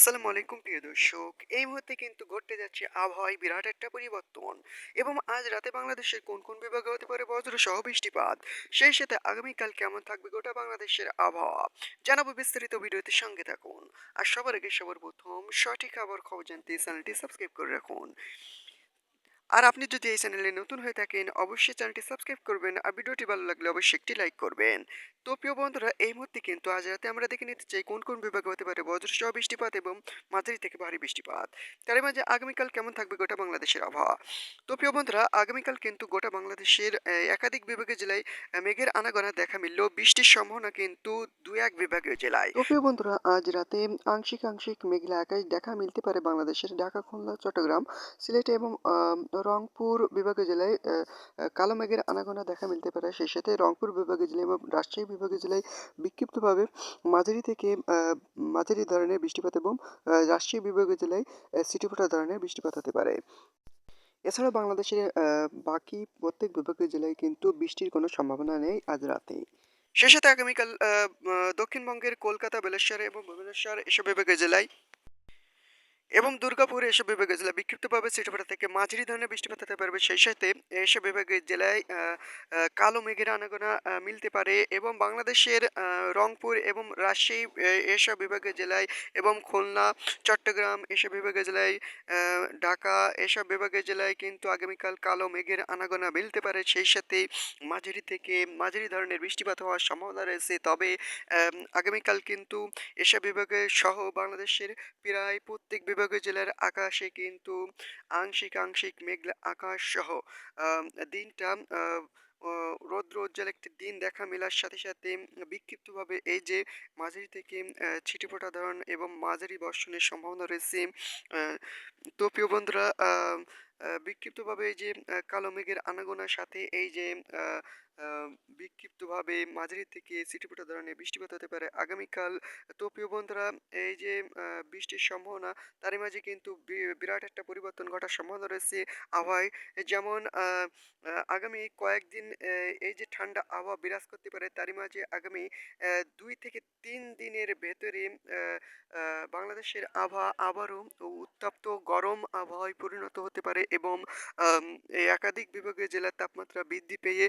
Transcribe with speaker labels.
Speaker 1: আসসালামু আলাইকুম, প্রিয় দর্শক। এই মুহূর্তে কিন্তু ঘটতে যাচ্ছে আবহাওয়ায় বিরাট একটা পরিবর্তন এবং আজ রাতে বাংলাদেশের কোন কোন বিভাগে হতে পারে বজ্র সহ বৃষ্টিপাত? সেই সাথে আগামীকাল কেমন থাকবে গোটা বাংলাদেশের আবহাওয়া? জানাব বিস্তারিত ভিডিওতে সঙ্গে থাকুন। আর সবার আগে সবার প্রথম সঠিক খবর খবর জানতে চ্যানেলটি সাবস্ক্রাইব করে রাখুন। আর আপনি যদি এই চ্যানেলে নতুন হয়ে থাকেন, অবশ্যই চ্যানেলটি সাবস্ক্রাইব করবেন আর ভিডিওটি ভালো লাগলে অবশ্যই একটি লাইক করবেন। তো প্রিয় বন্ধুরা, এই মুহূর্তে কিন্তু আজ রাতে আমরা দেখে নিতে চাই কোন কোন বিভাগে হতে পারে বজ্রসহ বৃষ্টিপাত এবং মাঝারি থেকে ভারী বৃষ্টিপাত। তার মাঝে আগামীকাল কেমন থাকবে গোটা বাংলাদেশের আবহাওয়া? তো প্রিয় বন্ধুরা, আগামীকাল কিন্তু গোটা বাংলাদেশের একাধিক বিভাগের জেলায় মেঘের আনাগোনা দেখা মিললেও বৃষ্টির সম্ভাবনা কিন্তু দু এক বিভাগীয় জেলায়। তো প্রিয় বন্ধুরা, আজ রাতে আংশিক আংশিক মেঘলা আকাশ দেখা মিলতে পারে বাংলাদেশের ঢাকা, খুলনা, চট্টগ্রাম, সিলেট এবং রংপুর বিভাগীয় জেলায় কালো মেঘের আনাগোনা দেখা মিলতে পারে। সেই সাথে রংপুর বিভাগীয় জেলায় এবং রাজশাহী বিভাগীয় জেলায় বিক্ষিপ্তভাবে মাঝারি থেকে মাঝারি ধরনের বৃষ্টিপাত এবং রাজশাহী বিভাগীয় জেলায় সিটিফোঁটা ধরনের বৃষ্টিপাত হতে পারে। এছাড়া বাংলাদেশের বাকি প্রত্যেক বিভাগীয় জেলায় কিন্তু বৃষ্টির কোনো সম্ভাবনা নেই আজ রাতে। সেই সাথে আগামীকাল দক্ষিণবঙ্গের কলকাতা, বেলেশ্বর এবং ভুবনেশ্বর এসব বিভাগীয় জেলায় এবং দুর্গাপুর এসব বিভাগের জেলায় বিক্ষিপ্তভাবে সিটিপাড়া থেকে মাঝারি ধরনের বৃষ্টিপাত হতে পারবে। সেই সাথে এসব বিভাগের জেলায় কালো মেঘের আনাগোনা মিলতে পারে এবং বাংলাদেশের রংপুর এবং রাজশাহী এসব বিভাগের জেলায় এবং খুলনা, চট্টগ্রাম এসব বিভাগের জেলায় ঢাকা এসব বিভাগের জেলায় কিন্তু আগামীকাল কালো মেঘের আনাগোনা মিলতে পারে। সেই সাথে মাঝারি থেকে মাঝারি ধরনের বৃষ্টিপাত হওয়ার সম্ভাবনা রয়েছে। তবে আগামীকাল কিন্তু এসব বিভাগের সহ বাংলাদেশের প্রায় প্রত্যেক বিভাগীয় জেলার আকাশে কিন্তু আংশিক আংশিক মেঘলা আকাশ সহ দিনটা রৌদ্র উজ্জ্বল একটি দিন দেখা মেলার সাথে সাথে বিক্ষিপ্তভাবে এই যে মাঝারি থেকে ছিটে ফোটা ধরন এবং মাঝারি বর্ষণের সম্ভাবনা রয়েছে তো প্রিয় বন্ধুরা বিক্ষিপ্তভাবে এই যে কালো মেঘের আনাগোনার সাথে এই যে বিক্ষিপ্তভাবে মাঝারি থেকে ছিটেফোঁটা ধরনের বৃষ্টিপাত হতে পারে। আগামীকাল তো প্রিয় বন্ধুরা, এই যে বৃষ্টির সম্ভাবনা, তারই মাঝে কিন্তু বিরাট একটা পরিবর্তন ঘটার সম্ভাবনা রয়েছে আবহাওয়ায়। যেমন আগামী কয়েকদিন এই যে ঠান্ডা আবহাওয়া বিরাজ করতে পারে, তারই মাঝে আগামী দুই থেকে তিন দিনের ভেতরে বাংলাদেশের আবহাওয়া আবারও উত্তপ্ত, গরম আবহাওয়ায় পরিণত হতে পারে এবং একাধিক বিভাগে জেলার তাপমাত্রা বৃদ্ধি পেয়ে